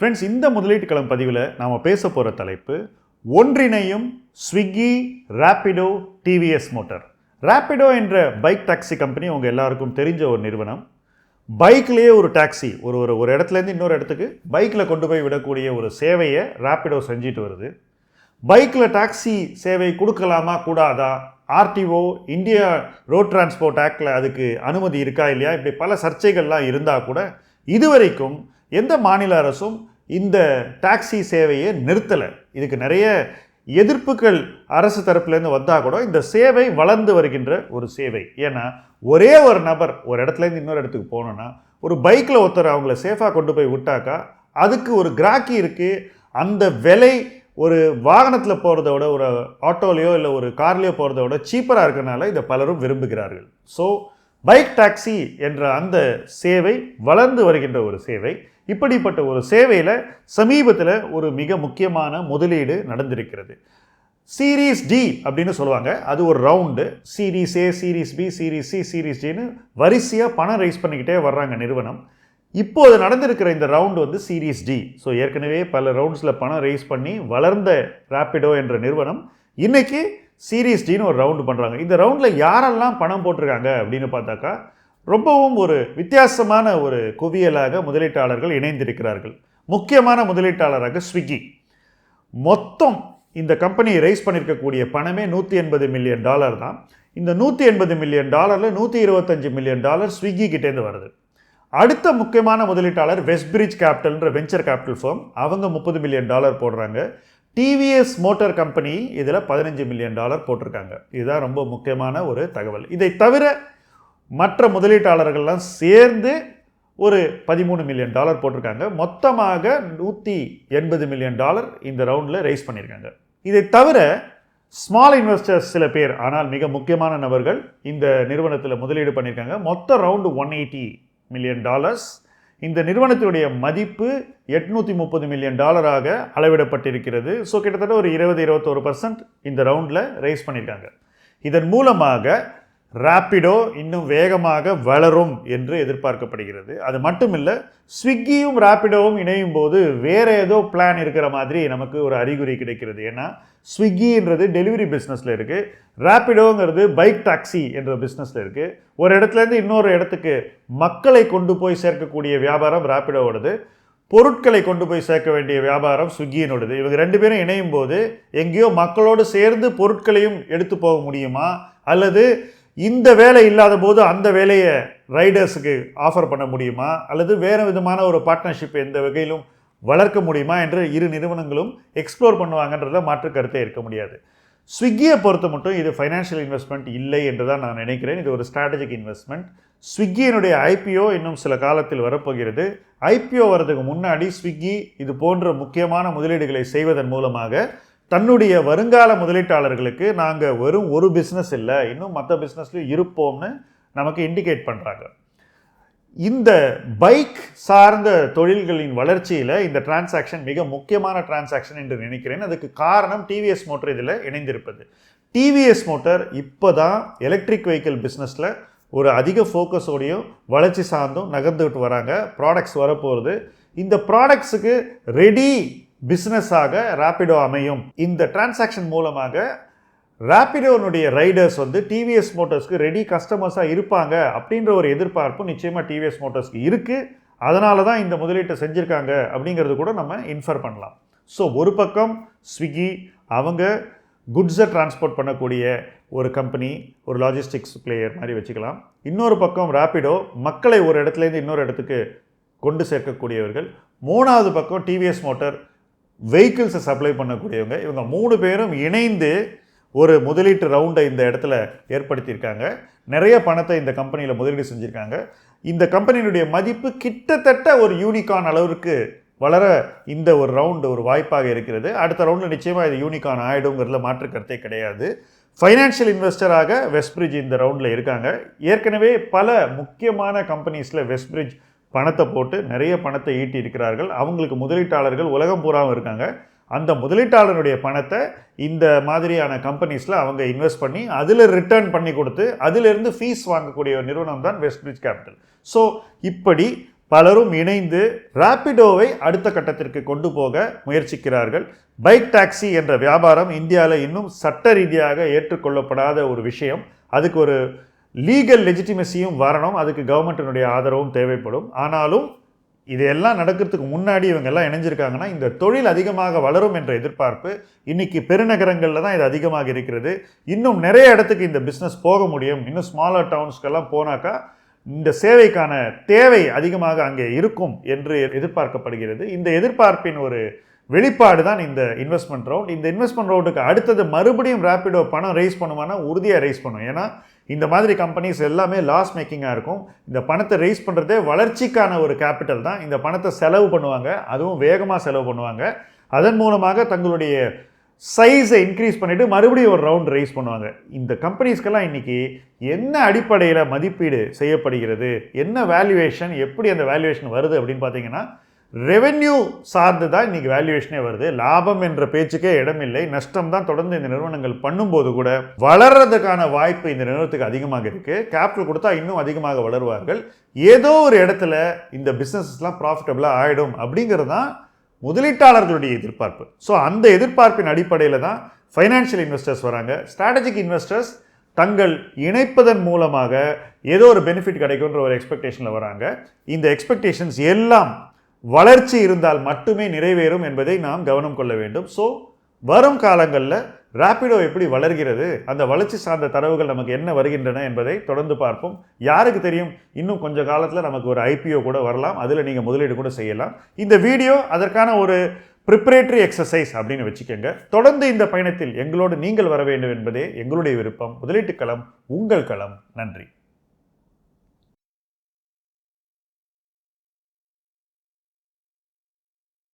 Friends இந்த முதலீட்டு களம் பதிவில் நாம் பேச போகிற தலைப்பு ஒன்றிணையும் ஸ்விக்கி ரேப்பிடோ டிவிஎஸ் மோட்டார் ரேப்பிடோ என்ற பைக் டாக்ஸி கம்பெனி உங்கள் எல்லாருக்கும் தெரிஞ்ச ஒரு நிறுவனம். பைக்லேயே ஒரு டாக்ஸி ஒரு ஒரு ஒரு இடத்துலேருந்து இன்னொரு இடத்துக்கு பைக்கில் கொண்டு போய் விடக்கூடிய ஒரு சேவையை ரேப்பிடோ செஞ்சுட்டு வருது. பைக்கில் டாக்ஸி சேவை கொடுக்கலாமா கூடாதா? ஆர்டிஓ இந்தியா ரோட் டிரான்ஸ்போர்ட் ஆக்டில் அதுக்கு அனுமதி இருக்கா இல்லையா? இப்படி பல சர்ச்சைகள்லாம் இருந்தால் கூட இதுவரைக்கும் எந்த மாநில அரசும் இந்த டாக்ஸி சேவையை நிறுத்தலை. இதுக்கு நிறைய எதிர்ப்புகள் அரசு தரப்புலேருந்து வந்தால் கூட இந்த சேவை வளர்ந்து வருகின்ற ஒரு சேவை. ஏன்னா ஒரே ஒரு நபர் ஒரு இடத்துலேருந்து இன்னொரு இடத்துக்கு போகணுன்னா ஒரு பைக்கில் ஒருத்தர் அவங்கள சேஃபாக கொண்டு போய் விட்டாக்கா அதுக்கு ஒரு கிராக்கி இருக்குது அந்த விலை ஒரு வாகனத்தில் போகிறத விட ஒரு ஆட்டோலையோ இல்லை ஒரு கார்லேயோ போகிறத விட சீப்பராக இருக்கனால இதை பலரும் விரும்புகிறார்கள். ஸோ பைக் டாக்ஸி என்ற அந்த சேவை வளர்ந்து வருகின்ற ஒரு சேவை. இப்படிப்பட்ட ஒரு சேவையில் சமீபத்தில் ஒரு மிக முக்கியமான முதலீடு நடந்திருக்கிறது. சீரீஸ் டி அப்படின்னு சொல்லுவாங்க. அது ஒரு round series A series B series C series டின்னு வரிசையாக பணம் ரைஸ் பண்ணிக்கிட்டே வர்றாங்க நிறுவனம். இப்போது நடந்திருக்கிற இந்த ரவுண்டு வந்து சீரீஸ் டி ஸோ ஏற்கனவே பல ரவுண்ட்ஸில் பணம் ரைஸ் பண்ணி வளர்ந்த ரேப்பிடோ என்ற நிறுவனம். இன்றைக்கி சீரீஸ் டீன்னு ஒரு ரவுண்டு பண்ணுறாங்க இந்த ரவுண்டில் யாரெல்லாம் பணம் போட்டிருக்காங்க அப்படின்னு பார்த்தாக்கா ரொம்பவும் ஒரு வித்தியாசமான ஒரு குவியலாக முதலீட்டாளர்கள் இணைந்திருக்கிறார்கள். முக்கியமான முதலீட்டாளராக ஸ்விக்கி. மொத்தம் இந்த கம்பெனி ரைஸ் பண்ணியிருக்கக்கூடிய பணமே நூற்றி எண்பது மில்லியன் டாலர் தான். இந்த நூற்றி எண்பது மில்லியன் டாலரில் நூற்றி இருபத்தஞ்சு மில்லியன் டாலர் ஸ்விக்கி கிட்டேருந்து வருது. அடுத்த முக்கியமான முதலீட்டாளர் வெஸ்ட்பிரிட்ஜ் கேபிட்டல்ன்ற வெஞ்சர் கேபிட்டல் ஃபார்ம் அவங்க முப்பது மில்லியன் டாலர் போடுறாங்க. டிவிஎஸ் மோட்டார் கம்பெனி இதில் பதினஞ்சு மில்லியன் டாலர் போட்டிருக்காங்க. இதுதான் ரொம்ப முக்கியமான ஒரு தகவல். இதை தவிர மற்ற முதலீட்டாளர்கள்லாம் சேர்ந்து ஒரு பதிமூணு மில்லியன் டாலர் போட்டிருக்காங்க. மொத்தமாக நூற்றி எண்பது மில்லியன் டாலர் இந்த ரவுண்டில் ரைஸ் பண்ணியிருக்காங்க. இதை தவிர ஸ்மால் இன்வெஸ்டர்ஸ் சில பேர் ஆனால் மிக முக்கியமான நபர்கள் இந்த நிறுவனத்தில் முதலீடு பண்ணியிருக்காங்க. மொத்த round one eighty million dollars இந்த நிறுவனத்தினுடைய மதிப்பு எட்நூற்றி முப்பது மில்லியன் டாலராக அளவிடப்பட்டிருக்கிறது. ஸோ கிட்டத்தட்ட ஒரு இருபது இருபத்தோரு பர்சன்ட் இந்த ரவுண்டில் ரைஸ் பண்ணியிருக்காங்க இதன் மூலமாக ரேப்பிடோ இன்னும் வேகமாக வளரும் என்று எதிர்பார்க்கப்படுகிறது. அது மட்டும் இல்லை ஸ்விக்கியும் ரேப்பிடோவும் இணையும் போது வேறு ஏதோ பிளான் இருக்கிற மாதிரி நமக்கு ஒரு அறிகுறி கிடைக்கிறது. ஏன்னா ஸ்விக்கின்றது டெலிவரி பிஸ்னஸில் இருக்குது ரேப்பிடோங்கிறது பைக் டாக்ஸி என்ற பிஸ்னஸில் இருக்குது ஒரு இடத்துலேருந்து இன்னொரு இடத்துக்கு மக்களை கொண்டு போய் சேர்க்கக்கூடிய வியாபாரம் ரேப்பிடோவோடது பொருட்களை கொண்டு போய் சேர்க்க வேண்டிய வியாபாரம் ஸ்விக்கியினுடையது இவங்க ரெண்டு பேரும் இணையும் போது எங்கேயோ மக்களோடு சேர்ந்து பொருட்களையும் எடுத்து போக முடியுமா? அல்லது இந்த வேலை இல்லாத போது அந்த வேலையை ரைடர்ஸுக்கு ஆஃபர் பண்ண முடியுமா? அல்லது வேறு விதமான ஒரு பார்ட்னர்ஷிப் எந்த வகையிலும் வளர்க்க முடியுமா? என்று இரு நிறுவனங்களும் எக்ஸ்ப்ளோர் பண்ணுவாங்கன்றத மாற்று கருத்தே இருக்க முடியாது. ஸ்விக்கியை பொறுத்த மட்டும் இது ஃபைனான்ஷியல் இன்வெஸ்ட்மெண்ட் இல்லை என்று தான் நான் நினைக்கிறேன். இது ஒரு ஸ்ட்ராட்டஜிக் இன்வெஸ்ட்மெண்ட் ஸ்விக்கியினுடைய ஐபிஓ இன்னும் சில காலத்தில் வரப்போகிறது. ஐபிஓ வரதுக்கு முன்னாடி ஸ்விக்கி இது போன்ற முக்கியமான முதலீடுகளை செய்வதன் மூலமாக தன்னுடைய வருங்கால முதலீட்டாளர்களுக்கு நாங்கள் வெறும் ஒரு பிஸ்னஸ் இல்லை இன்னும் மற்ற பிஸ்னஸ்லையும் இருப்போம்னு நமக்கு இண்டிகேட் பண்ணுறாங்க இந்த பைக் சார்ந்த தொழில்களின் வளர்ச்சியில் இந்த டிரான்சாக்ஷன் மிக முக்கியமான டிரான்சாக்ஷன் என்று நினைக்கிறேன். அதுக்கு காரணம் டிவிஎஸ் மோட்டர் இதில் இணைந்திருப்பது. டிவிஎஸ் மோட்டர் இப்போ தான் எலக்ட்ரிக் வெஹிக்கிள் பிஸ்னஸில் ஒரு அதிக ஃபோக்கஸோடையும் வளர்ச்சி சார்ந்தும் நகர்ந்துக்கிட்டு வராங்க. ப்ராடக்ட்ஸ் வரப்போகிறது இந்த ப்ராடக்ட்ஸுக்கு ரெடி பிஸ்னஸாக ரேப்பிடோ அமையும். இந்த டிரான்சாக்ஷன் மூலமாக ரேப்பிடோனுடைய ரைடர்ஸ் வந்து டிவிஎஸ் மோட்டர்ஸ்க்கு ரெடி கஸ்டமர்ஸாக இருப்பாங்க அப்படின்ற ஒரு எதிர்பார்ப்பு நிச்சயமாக டிவிஎஸ் மோட்டர்ஸ்க்கு இருக்குது அதனால தான் இந்த முதலீட்டை செஞ்சுருக்காங்க அப்படிங்கிறது கூட நம்ம இன்ஃபர் பண்ணலாம். ஸோ ஒரு பக்கம் ஸ்விக்கி அவங்க குட்ஸை டிரான்ஸ்போர்ட் பண்ணக்கூடிய ஒரு கம்பெனி ஒரு லாஜிஸ்டிக்ஸ் பிளேயர் மாதிரி வச்சுக்கலாம். இன்னொரு பக்கம் ரேப்பிடோ மக்களை ஒரு இடத்துலேருந்து இன்னொரு இடத்துக்கு கொண்டு சேர்க்கக்கூடியவர்கள். மூணாவது பக்கம் டிவிஎஸ் மோட்டார் வெஹிக்கிள்ஸை சப்ளை பண்ணக்கூடியவங்க. இவங்க மூணு பேரும் இணைந்து ஒரு முதலீட்டு ரவுண்டை இந்த இடத்துல ஏற்படுத்தியிருக்காங்க. நிறைய பணத்தை இந்த கம்பெனியில் முதலீடு செஞ்சுருக்காங்க. இந்த கம்பெனியினுடைய மதிப்பு கிட்டத்தட்ட ஒரு யூனிகான் அளவிற்கு வளர இந்த ஒரு ரவுண்டு ஒரு வாய்ப்பாக இருக்கிறது. அடுத்த ரவுண்டில் நிச்சயமாக இது யூனிகான் ஆகிடுங்கிறதுல மாற்று கருத்தே கிடையாது. ஃபைனான்ஷியல் இன்வெஸ்டராக வெஸ்ட்பிரிட்ஜ் இந்த ரவுண்டில் இருக்காங்க. ஏற்கனவே பல முக்கியமான கம்பெனிஸில் வெஸ்ட்பிரிட்ஜ் பணத்தை போட்டு நிறைய பணத்தை ஈட்டி இருக்கிறார்கள் அவங்களுக்கு முதலீட்டாளர்கள் உலகம் பூராவும் இருக்காங்க. அந்த முதலீட்டாளருடைய பணத்தை இந்த மாதிரியான கம்பெனிஸில் அவங்க இன்வெஸ்ட் பண்ணி அதில் ரிட்டர்ன் பண்ணி கொடுத்து அதிலிருந்து ஃபீஸ் வாங்கக்கூடிய ஒரு நிறுவனம் தான் வெஸ்ட் பிரிட்ஜ் கேபிட்டல் ஸோ இப்படி பலரும் இணைந்து ராப்பிடோவை அடுத்த கட்டத்திற்கு கொண்டு போக முயற்சிக்கிறார்கள். பைக் டாக்ஸி என்ற வியாபாரம் இந்தியாவில் இன்னும் சட்ட ரீதியாக ஏற்றுக்கொள்ளப்படாத ஒரு விஷயம். அதுக்கு ஒரு லீகல் லெஜிட்டிமசியும் வரணும். அதுக்கு கவர்மெண்ட்டினுடைய ஆதரவும் தேவைப்படும். ஆனாலும் இதெல்லாம் நடக்கிறதுக்கு முன்னாடி இவங்க எல்லாம் இணைஞ்சிருக்காங்கன்னா இந்த தொழில் அதிகமாக வளரும் என்ற எதிர்பார்ப்பு இன்னைக்கு பெருநகரங்களில் தான் இது அதிகமாக இருக்கிறது. இன்னும் நிறைய இடத்துக்கு இந்த பிஸ்னஸ் போக முடியும். இன்னும் ஸ்மாலர் டவுன்ஸ்க்கெல்லாம் போனாக்கா இந்த சேவைக்கான தேவை அதிகமாக அங்கே இருக்கும் என்று எதிர்பார்க்கப்படுகிறது. இந்த எதிர்பார்ப்பின் ஒரு வெளிப்பாடு தான் இந்த இன்வெஸ்ட்மெண்ட் ரவுண்ட் இந்த இன்வெஸ்ட்மெண்ட் ரவுண்டுக்கு அடுத்தது மறுபடியும் ரேப்பிடோ பணம் ரைஸ் பண்ணுவானா உறுதியாக ரைஸ் பண்ணும். ஏன்னா இந்த மாதிரி கம்பெனிஸ் எல்லாமே லாஸ் மேக்கிங்காக இருக்கும். இந்த பணத்தை ரைஸ் பண்ணுறதே வளர்ச்சிக்கான ஒரு கேபிட்டல் தான். இந்த பணத்தை செலவு பண்ணுவாங்க. அதுவும் வேகமாக செலவு பண்ணுவாங்க. அதன் மூலமாக தங்களுடைய சைஸை இன்க்ரீஸ் பண்ணிவிட்டு மறுபடியும் ஒரு ரவுண்ட் ரைஸ் பண்ணுவாங்க. இந்த கம்பெனிஸ்க்கெல்லாம் இன்றைக்கி என்ன அடிப்படையில் மதிப்பீடு செய்யப்படுகிறது? என்ன வேல்யூவேஷன் எப்படி அந்த வேல்யூவேஷன் வருது அப்படின்னு பார்த்தீங்கன்னா ரெவென்யூ சார்ந்து தான் இன்றைக்கி வேல்யூவேஷனே வருது. லாபம் என்ற பேச்சுக்கே இடமில்லை நஷ்டம் தான் தொடர்ந்து இந்த நிறுவனங்கள் பண்ணும்போது கூட வளர்றதுக்கான வாய்ப்பு இந்த நிறுவனத்துக்கு அதிகமாக இருக்குது கேபிட்டல் கொடுத்தா இன்னும் அதிகமாக வளருவார்கள். ஏதோ ஒரு இடத்துல இந்த பிஸ்னஸஸ்லாம் ப்ராஃபிட்டபுளாக ஆகிடும் அப்படிங்கிறது தான் முதலீட்டாளர்களுடைய எதிர்பார்ப்பு. ஸோ அந்த எதிர்பார்ப்பின் அடிப்படையில் தான் ஃபைனான்ஷியல் இன்வெஸ்டர்ஸ் வராங்க. ஸ்ட்ராட்டஜிக் இன்வெஸ்டர்ஸ் தங்கள் இணைப்பதன் மூலமாக ஏதோ ஒரு பெனிஃபிட் கிடைக்குன்ற ஒரு எக்ஸ்பெக்டேஷனில் வராங்க. இந்த எக்ஸ்பெக்டேஷன்ஸ் எல்லாம் வளர்ச்சி இருந்தால் மட்டுமே நிறைவேறும் என்பதை நாம் கவனம் கொள்ள வேண்டும். ஸோ வரும் காலங்களில் ராப்பிடோ எப்படி வளர்கிறது அந்த வளர்ச்சி சார்ந்த தரவுகள் நமக்கு என்ன வருகின்றன என்பதை தொடர்ந்து பார்ப்போம். யாருக்கு தெரியும் இன்னும் கொஞ்ச காலத்தில் நமக்கு ஒரு ஐபிஓ கூட வரலாம். அதில் நீங்கள் முதலீடு கூட செய்யலாம். இந்த வீடியோ அதற்கான ஒரு ப்ரிப்பரேட்டரி எக்ஸசைஸ் அப்படின்னு வச்சுக்கோங்க. தொடர்ந்து இந்த பயணத்தில் எங்களோடு நீங்கள் வர வேண்டும் என்பதே எங்களுடைய விருப்பம். முதலீட்டு களம் உங்கள் களம். நன்றி.